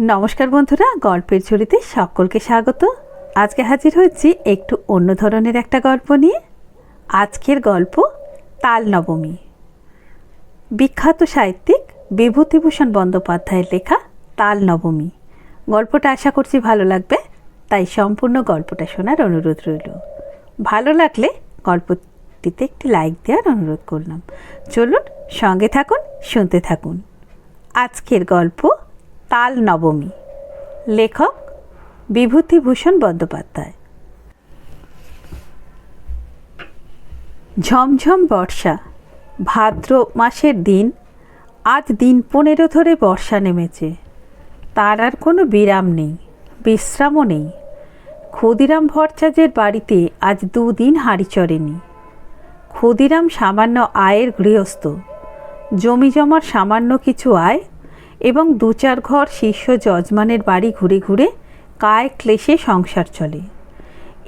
নমস্কার বন্ধুরা, গল্পের ঝুড়িতে সকলকে স্বাগত। আজকে হাজির হয়েছি একটু অন্য ধরনের একটা গল্প নিয়ে। আজকের গল্প তাল নবমী বিখ্যাত সাহিত্যিক বিভূতিভূষণ বন্দ্যোপাধ্যায়ের লেখা তাল নবমী গল্পটা আশা করছি ভালো লাগবে, তাই সম্পূর্ণ গল্পটা শোনার অনুরোধ রইল। ভালো লাগলে গল্পটিতে একটি লাইক দেওয়ার অনুরোধ করলাম। চলুন সঙ্গে থাকুন, শুনতে থাকুন। আজকের গল্প তাল নবমী লেখক বিভূতিভূষণ বন্দ্যোপাধ্যায়। ঝমঝম বর্ষা, ভাদ্র মাসের দিন, আজ দিন পনেরো ধরে বর্ষা নেমেছে। তার আর কোনো বিরাম নেই, বিশ্রামও নেই। ক্ষুদিরাম ভট্টাচার্যের বাড়িতে আজ দুদিন হাঁড়ি চড়েনি। ক্ষুদিরাম সামান্য আয়ের গৃহস্থ, জমি জমার সামান্য কিছু আয় এবং দু চার ঘর শিষ্য যজমানের বাড়ি ঘুরে ঘুরে কায় ক্লেশে সংসার চলে।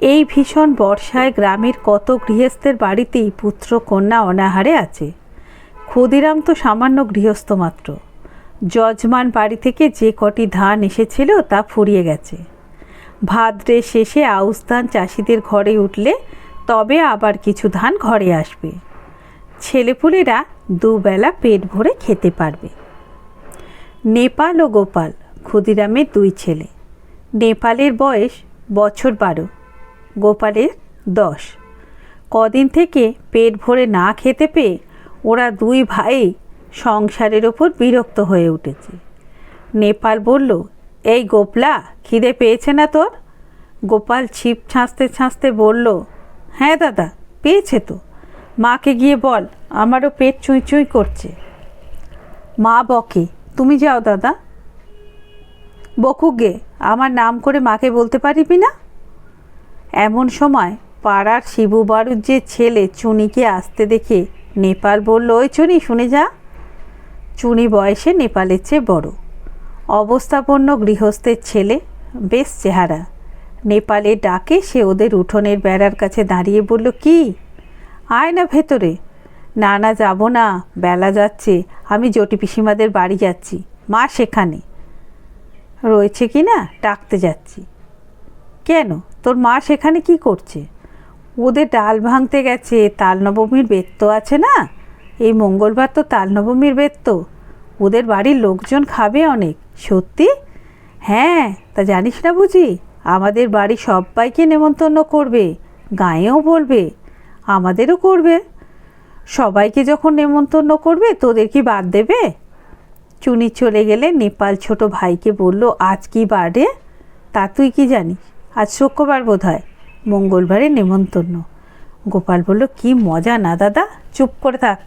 এই ভীষণ বর্ষায় গ্রামের কত গৃহস্থের বাড়িতেই পুত্র কন্যা অনাহারে আছে। ক্ষুদিরাম তো সামান্য গৃহস্থ মাত্র। যজমান বাড়ি থেকে যে কটি ধান এসেছিল তা ফুরিয়ে গেছে। ভাদ্রে শেষে আউশ ধান চাষিদের ঘরে উঠলে তবে আবার কিছু ধান ঘরে আসবে। ছেলেপুলেরা দুবেলা পেট ভরে খেতে পারবে। নেপাল ও গোপাল, ক্ষুদিরামের দুই ছেলে। নেপালের বয়স বছর বারো, গোপালের দশ। কদিন থেকে পেট ভরে না খেতে পেয়ে ওরা দুই ভাই সংসারের ওপর বিরক্ত হয়ে উঠেছে। নেপাল বলল, এই গোপলা, খিদে পেয়েছে না তোর? গোপাল ছিপ ছাঁচতে ছাঁচতে বলল হ্যাঁ দাদা, পেয়েছে তো। মাকে গিয়ে বল, আমারও পেট চুঁই চুঁই করছে। মা বকে তুমি যাও, দাদা। বকুক গে আমার নাম করে মাকে বলতে পারিবি না? এমন সময় পাড়ার শিবু যে ছেলে চুনিকে আসতে দেখে নেপাল বলল, ওই চুনি, শুনে যা। চুনি বয়সে নেপালের চেয়ে বড়। অবস্থাপন্ন গৃহস্থের ছেলে, বেশ চেহারা। নেপালে ডাকে সে ওদের উঠোনের বেড়ার কাছে দাঁড়িয়ে বলল, কি? আয় না ভেতরে। না না, যাব না। বেলা যাচ্ছে। আমি জটি পিসিমাদের বাড়ি যাচ্ছি। মা সেখানে। রয়েছে কি না? ডাকতে যাচ্ছি। কেন? তোর মা সেখানে কি করছে? ওদের ডাল ভাঙতে গেছে। তাল নবমীর বেদ তো আছে না? এই মঙ্গলবার তো তাল নবমীর বেদ তো। ওদের বাড়ির লোকজন খাবে অনেক। সত্যি? হ্যাঁ তা জানিস না বুঝি? আমাদের বাড়ি সবাইকে নেমন্তন্ন করবে। গায়েও বলবে। আমাদেরও করবে। সবাইকে যখন নেমন্তন্ন করবে, তোদের কি বাদ দেবে? চুনি চলে গেলে নেপাল ছোট ভাইকে বলল, আজ কি বারে তা তুই কি জানিস? আজ শুক্রবার বোধ হয় মঙ্গলবারে নেমন্তন্ন। গোপাল বলল, কি মজা না দাদা, চুপ করে থাক।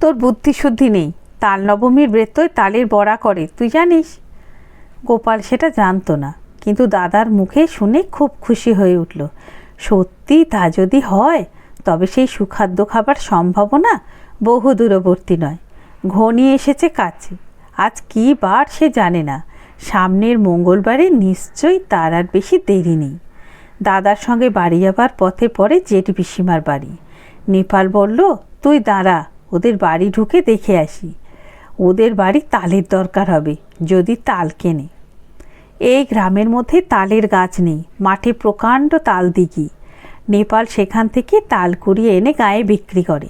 তোর বুদ্ধি শুদ্ধি নেই, তাল নবমীর ব্রেতই তালের বড়া করে, তুই জানিস? গোপাল সেটা জানতো না, কিন্তু দাদার মুখে শুনে খুব খুশি হয়ে উঠল, সত্যি তা যদি হয় তবে সেই সুখাদ্য খাবার সম্ভাবনা বহু দূরবর্তী নয়। ঘনিয়ে এসেছে কাছে আজ কী বার সে জানে না। সামনের মঙ্গলবারে নিশ্চয়ই তার আর বেশি দেরি নেই। দাদার সঙ্গে বাড়ি যাবার পথে পড়ে জেঠি পিসিমার বাড়ি। নেপাল বলল, তুই দাঁড়া, ওদের বাড়ি ঢুকে দেখে আসি। ওদের বাড়ি তালের দরকার হবে, যদি তাল কেনে। এই গ্রামের মধ্যে তালের গাছ নেই, মাঠে প্রকাণ্ড তাল দিঘি। নেপাল সেখান থেকে তাল কুড়িয়ে এনে গায়ে বিক্রি করে।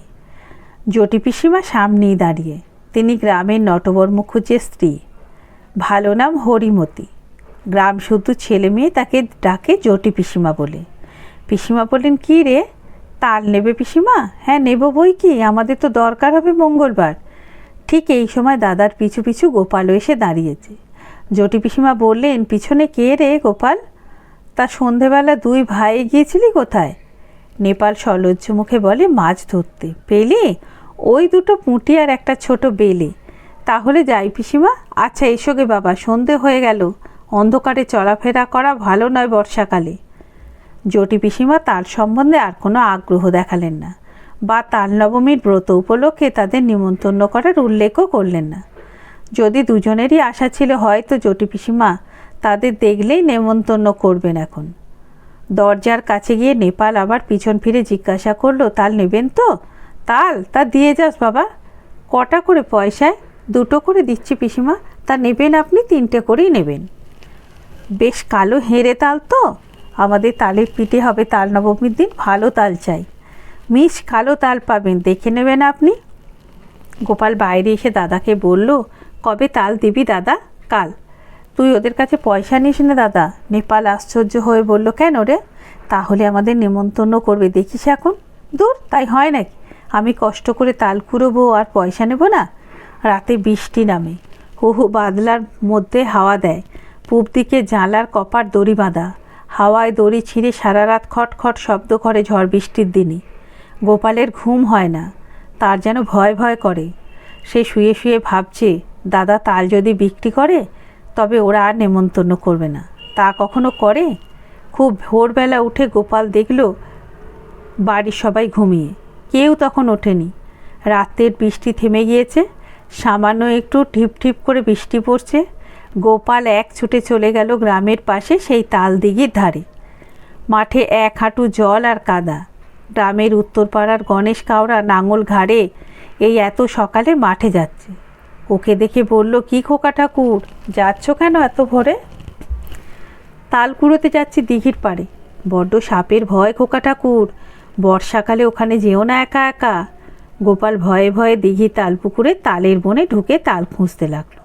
জটি পিসিমা সামনেই দাঁড়িয়ে, তিনি গ্রামের নটবর মুখুজ্জের স্ত্রী। ভালো নাম হরিমতি। গ্রাম শুধু ছেলে মেয়ে তাকে ডাকে জটি পিসিমা বলে। পিসিমা বললেন, কী রে? তাল নেবে পিসিমা? হ্যাঁ নেব বই কি? আমাদের তো দরকার হবে মঙ্গলবার। ঠিক এই সময় দাদার পিছু পিছু গোপালও এসে দাঁড়িয়েছে। জটি পিসিমা বললেন, পিছনে কে রে গোপাল? তা সন্ধেবেলা দুই ভাই গিয়েছিলি কোথায়? নেপাল সলজ্জ মুখে বলে, মাছ ধরতে। পেলি? ওই দুটো পুঁটি আর একটা ছোট বেলে। তাহলে যাই পিসিমা। আচ্ছা এসো গে বাবা, সন্ধে হয়ে গেল। অন্ধকারে চলাফেরা করা ভালো নয় বর্ষাকালে। জটি পিসিমা তার সম্বন্ধে আর কোনো আগ্রহ দেখালেন না। বা তাল নবমীর ব্রত উপলক্ষে তাদের নিমন্ত্রণ করার উল্লেখও করলেন না। যদি দুজনেরই আশা ছিল, হয়তো জটি পিসিমা তাদের দেখলেই নেমন্তন্ন করবেন এখন। দরজার কাছে গিয়ে নেপাল আবার পিছন ফিরে জিজ্ঞাসা করল, তাল নেবেন তো? তাল, তা দিয়ে যাস বাবা। কটা করে পয়সায়? দুটো করে দিচ্ছি পিসিমা। তা নেবেন আপনি, তিনটে করেই নেবেন। বেশ কালো হেঁড়ে তাল তো। আমাদের তালের পিঠে হবে তাল নবমীর দিন, ভালো তাল চাই। মিস, কালো তাল পাবেন, দেখে নেবেন আপনি। গোপাল বাইরে এসে দাদাকে বলল, কবে তাল দিবি দাদা? কাল। তুই ওদের কাছে পয়সা নিস না, দাদা। নেপাল আশ্চর্য হয়ে বলল, কেন রে? তাহলে আমাদের নেমন্তন্ন করবে, দেখিস এখন। দূর, তাই হয় নাকি? আমি কষ্ট করে তাল কুড়োবো আর পয়সা নেব না? রাতে বৃষ্টি নামে। হু হু বাদলার মধ্যে হাওয়া দেয়। পূব দিকে জানলার কপার দড়ি বাঁধা। হাওয়ায় দড়ি ছিঁড়ে সারা রাত খটখট শব্দ করে ঝড় বৃষ্টির দিনে। গোপালের ঘুম হয় না। তার যেন ভয় ভয় করে। সে শুয়ে শুয়ে ভাবছে, দাদা তাল যদি বিক্রি করে তবে ওরা আর নেমন্তন্ন করবে না। তা কখনো করে? খুব ভোরবেলা উঠে গোপাল দেখল বাড়ির সবাই ঘুমিয়ে। কেউ তখন ওঠেনি। রাতের বৃষ্টি থেমে গিয়েছে। সামান্য একটু ঠিপ ঠিপ করে বৃষ্টি পড়ছে। গোপাল এক ছুটে চলে গেল গ্রামের পাশে সেই তাল দিঘির ধারে। মাঠে এক হাঁটু জল আর কাদা। গ্রামের উত্তরপাড়ার গণেশ কাওড়া নাঙল ঘাড়ে এই এত সকালে মাঠে যাচ্ছে। ওকে দেখে বলল, কি খোকা ঠাকুর, যাচ্ছ কেন এত ভোরে? তাল কুড়োতে যাচ্ছি দিঘির পাড়ে। বড্ড সাপের ভয় খোকা ঠাকুর, বর্ষাকালে ওখানে যেও না একা একা। গোপাল ভয়ে ভয়ে দিঘি তাল পুকুরে তালের বনে ঢুকে তাল খুঁজতে লাগল।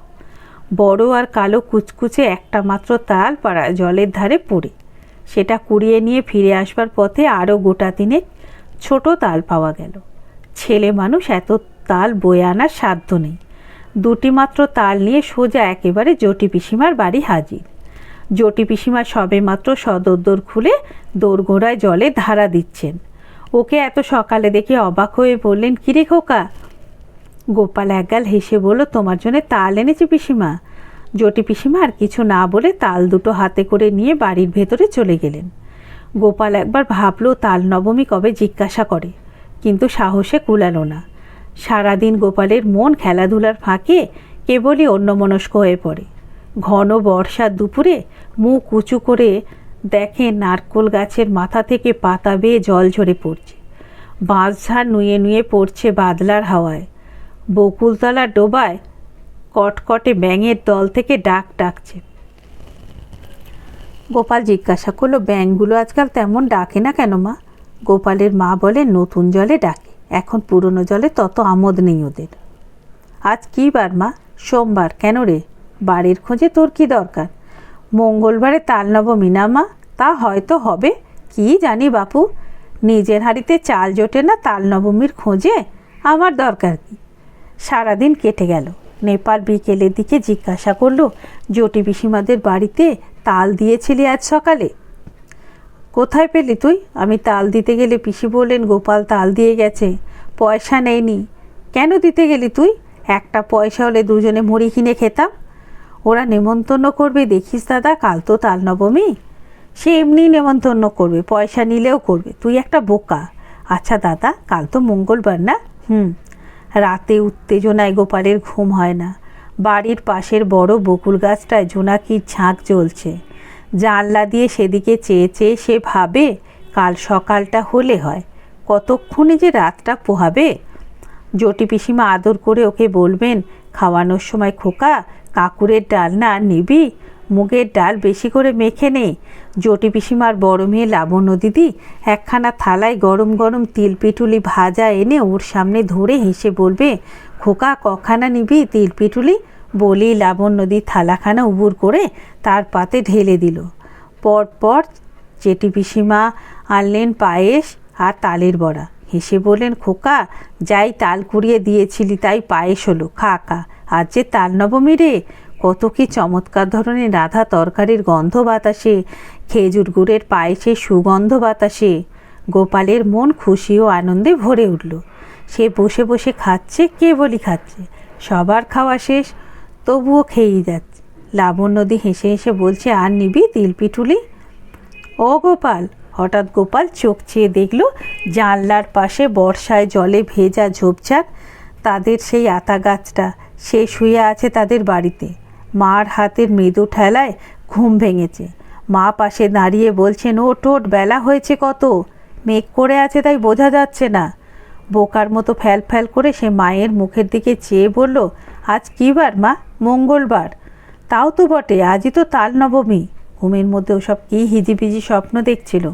বড় আর কালো কুচকুচে একটা মাত্র তাল পাড়া জলের ধারে পড়ে। সেটা কুড়িয়ে নিয়ে ফিরে আসবার পথে আরও গোটা তিনেক ছোট তাল পাওয়া গেল। ছেলে মানুষ এত তাল বয়ে আনার সাধ্য নেই। দুটি মাত্র তাল নিয়ে সোজা একেবারে জটি পিসিমার বাড়ি হাজির। জটি পিসিমা সবে মাত্র সদর খুলে দোরগোড়ায় জলে ধারা দিচ্ছেন। ওকে এত সকালে দেখে অবাক হয়ে বললেন, কিরে খোকা? গোপাল একগাল হেসে বলল, তোমার জন্য তাল এনেছি পিসিমা। জটি পিসিমা আর কিছু না বলে তাল দুটো হাতে করে নিয়ে বাড়ির ভেতরে চলে গেলেন। গোপাল একবার ভাবলো, তাল নবমী কবে জিজ্ঞাসা করে? কিন্তু সাহসে কুলালো না। সারাদিন গোপালের মন খেলাধুলার ফাঁকে কেবলই অন্যমনস্ক হয়ে পড়ে। ঘন বর্ষার দুপুরে মুখ উঁচু করে দেখে নারকোল গাছের মাথা থেকে পাতা বেয়ে জল ঝরে পড়ছে। বাঁশঝাড় নুয়ে নুয়ে পড়ছে বাদলার হাওয়ায়। বকুলতলার ডোবায় কটকটে ব্যাঙের দল থেকে ডাক ডাকছে। গোপাল জিজ্ঞাসা করল, ব্যাঙগুলো আজকাল তেমন ডাকে না কেন মা? গোপালের মা বলে, নতুন জলে ডাকে। এখন পুরনো জলে তত আমোদ নেই ওদের। আজ কী বার মা? সোমবার। কেন রে? বাড়ির খোঁজে তোর কি দরকার? মঙ্গলবারে তাল নবমী না মা? তা হয়তো হবে। কি জানি বাপু। নিজের হাড়িতে চাল জোটে না তাল নবমীর খোঁজে? আমার দরকার কি? সারাদিন কেটে গেল। নেপাল বিকেলের দিকে জিজ্ঞাসা করল, জটি পিসিমাদের বাড়িতে তাল দিয়েছিলি আজ সকালে? কোথায় পেলি তুই? আমি তাল দিতে গেলে পিসি বললেন, গোপাল তাল দিয়ে গেছে। পয়সা নেয়নি কেন দিতে গেলি তুই? একটা পয়সা হলে দুজনে মুড়ি কিনে খেতাম। ওরা নেমন্তন্ন করবে, দেখিস দাদা, কাল তো তাল নবমী। সে এমনি নেমন্তন্ন করবে, পয়সা নিলেও করবে। তুই একটা বোকা। আচ্ছা দাদা, কাল তো মঙ্গলবার না? হুম। রাতে উত্তেজনায় গোপালের ঘুম হয় না। বাড়ির পাশের বড় বকুল গাছটায় জোনাকির ঝাঁক জ্বলছে। জানলা দিয়ে সেদিকে চেয়ে চেয়ে সে ভাবে, কাল সকালটা হলে হয়, কতক্ষণে যে রাতটা পোহাবে? জটি পিসিমা আদর করে ওকে বলবেন, খাওয়ানোর সময় খোকা, কাকুরের ডাল না নিবি? মুগের ডাল বেশি করে মেখে নে। জটি পিসিমার বড় মেয়ে লাবণ্য দিদি একখানা থালায় গরম গরম তিল পিঠুলি ভাজা এনে ওর সামনে ধরে হেসে বলবে, খোকা কখানা নিবি তিল পিঠুলি বলেই লাবণ্য নদীর থালাখানা উবুর করে তার পাতে ঢেলে দিল। পরপর জেটি পিসিমা আনলেন পায়েস আর তালের বড়া। হেসে বললেন, খোকা, যাই তাল কুড়িয়ে দিয়েছিলি তাই পায়েস হলো, খা খা। আজ যে তাল নবমী রে, কত কি চমৎকার ধরনের রাধা তরকারির গন্ধ বাতাসে, খেজুর গুড়ের পায়েসের সুগন্ধ বাতাসে। গোপালের মন খুশি ও আনন্দে ভরে উঠল। সে বসে বসে খাচ্ছে, কে বলি খাচ্ছে? সবার খাওয়া শেষ তবুও খেয়েই যাচ্ছে। লাবণ্যদি হেসে হেসে বলছে, আর নিবি তিল পিঠুলি? ও গোপাল। হঠাৎ গোপাল চোখ চেয়ে দেখল, জানলার পাশে বর্ষায় জলে ভেজা ঝোপঝাড়, তাদের সেই আতা গাছটা। সে শুয়ে আছে তাদের বাড়িতে। মার হাতের মৃদু ঠেলায় ঘুম ভেঙেছে। মা পাশে দাঁড়িয়ে বলছেন ও টোট বেলা হয়েছে কত? মেঘ করে আছে তাই বোঝা যাচ্ছে না। বোকার মতো ফ্যাল ফ্যাল করে সে মায়ের মুখের দিকে চেয়ে বলল, আজ কী বার মা? মঙ্গলবার। তাও তো বটে, আজই তো তাল নবমী ঘুমের মধ্যে ওসব কী হিজিবিজি স্বপ্ন দেখছিল।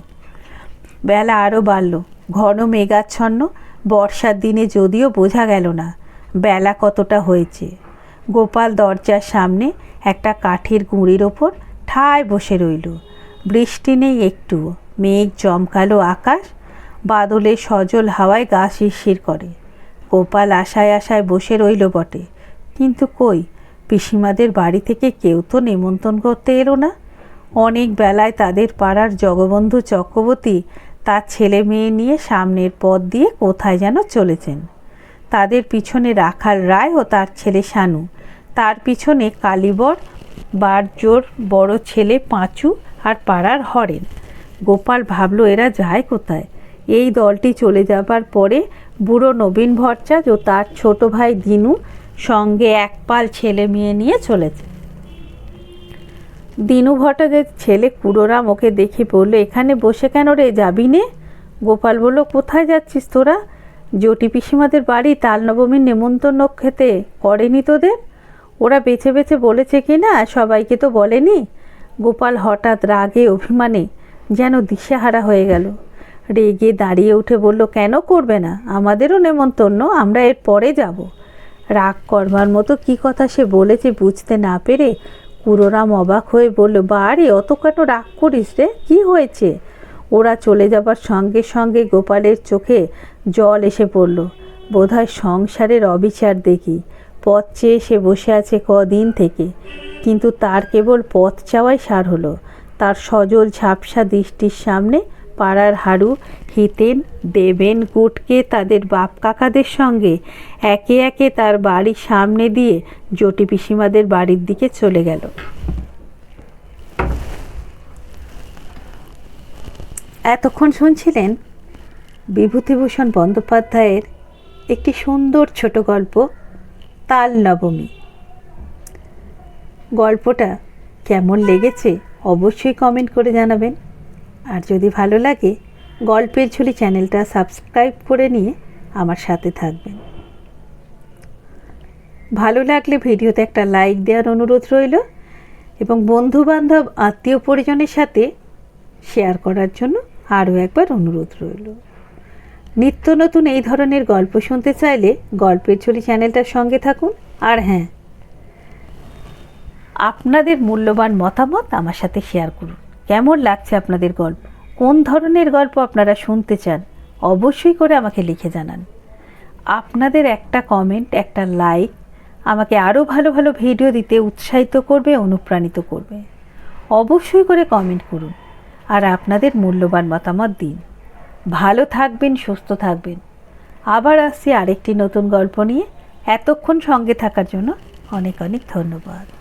বেলা আরও বাড়ল, ঘন মেঘাচ্ছন্ন, বর্ষার দিনে যদিও বোঝা গেল না বেলা কতটা হয়েছে। গোপাল দরজার সামনে একটা কাঠের গুঁড়ির ওপর ঠায় বসে রইল। বৃষ্টি নেই একটু, মেঘ জমকালো আকাশ বাদলে সজল হাওয়ায় গা শিরশির করে। গোপাল আশায় আশায় বসে রইল বটে, কিন্তু কই? পিসিমাদের বাড়ি থেকে কেউ তো নেমন্তন্ন করতে এলো না। অনেক বেলায় তাদের পাড়ার জগবন্ধু চক্রবর্তী তার ছেলে মেয়ে নিয়ে সামনের পথ দিয়ে কোথায় যেন চলেছেন। তাদের পিছনে রাখাল রায় ও তার ছেলে শানু। তার পিছনে কালীবর, বারজোর, বড় ছেলে পাঁচু আর পাড়ার হরেন। গোপাল ভাবল, এরা যায় কোথায়? এই দলটি চলে যাবার পরে বুড়ো নবীন ভট্টাচ ও তার ছোট ভাই দিনু সঙ্গে এক পাল ছেলে মেয়ে নিয়ে চলেছে। দিনু ভট্টাচার্যের ছেলে কুড়োরাম ওকে দেখে বলল, এখানে বসে কেন রে যাবি নে? গোপাল বলল, কোথায় যাচ্ছিস তোরা? জটি পিসিমাদের বাড়ি তাল নবমীর নেমন্তন্ন খেতে করেনি তোদের? ওরা বেছে বেছে বলেছে কি না সবাইকে তো বলেনি? গোপাল হঠাৎ রাগে অভিমানে যেন দিশেহারা হয়ে গেল। রেগে দাঁড়িয়ে উঠে বলল, কেন করবে না? আমাদেরও নেমন্তন্ন, আমরা এর পরে যাব। রাগ করবার মতো কি কথা সে বলেছে বুঝতে না পেরে কুরোরাম অবাক হয়ে বলল, বাড়ি, অত কেন রাগ করিস রে? কি হয়েছে? ওরা চলে যাবার সঙ্গে সঙ্গে গোপালের চোখে জল এসে পড়ল। বোধহয় সংসারের অবিচার দেখি। পথ চেয়ে সে বসে আছে কদিন থেকে। কিন্তু তার কেবল পথ চাওয়াই সার হলো। তার সজল ঝাপসা দৃষ্টির সামনে পাড়ার হাড়ু হিতেন, দেবেন গুটকে তাদের বাপ কাকাদের সঙ্গে। একে একে তার বাড়ির সামনে দিয়ে জটি পিসিমাদের বাড়ির দিকে চলে গেল। এতক্ষণ শুনছিলেন বিভূতিভূষণ বন্দ্যোপাধ্যায়ের একটি সুন্দর ছোট গল্প, তাল নবমী। গল্পটা কেমন লেগেছে অবশ্যই কমেন্ট করে জানাবেন। আর যদি ভালো লাগে, গল্পের ঝুলি চ্যানেলটা সাবস্ক্রাইব করে নিয়ে আমার সাথে থাকবেন। ভালো লাগলে ভিডিওতে একটা লাইক দেওয়ার অনুরোধ রইল এবং বন্ধুবান্ধব, আত্মীয় পরিজনের সাথে শেয়ার করার জন্য আরও একবার অনুরোধ রইল। নিত্য নতুন এই ধরনের গল্প শুনতে চাইলে গল্পের ঝুলি চ্যানেলটার সঙ্গে থাকুন। আর হ্যাঁ আপনাদের মূল্যবান মতামত আমার সাথে শেয়ার করুন। কেমন লাগছে আপনাদের গল্প? কোন ধরনের গল্প আপনারা শুনতে চান? অবশ্যই করে আমাকে লিখে জানান। আপনাদের একটা কমেন্ট একটা লাইক আমাকে আরও ভালো ভালো ভিডিও দিতে উৎসাহিত করবে, অনুপ্রাণিত করবে। অবশ্যই করে কমেন্ট করুন। আর আপনাদের মূল্যবান মতামত দিন। ভালো থাকবেন, সুস্থ থাকবেন। আবার আসছি আরেকটি নতুন গল্প নিয়ে। এতক্ষণ সঙ্গে থাকার জন্য অনেক অনেক ধন্যবাদ।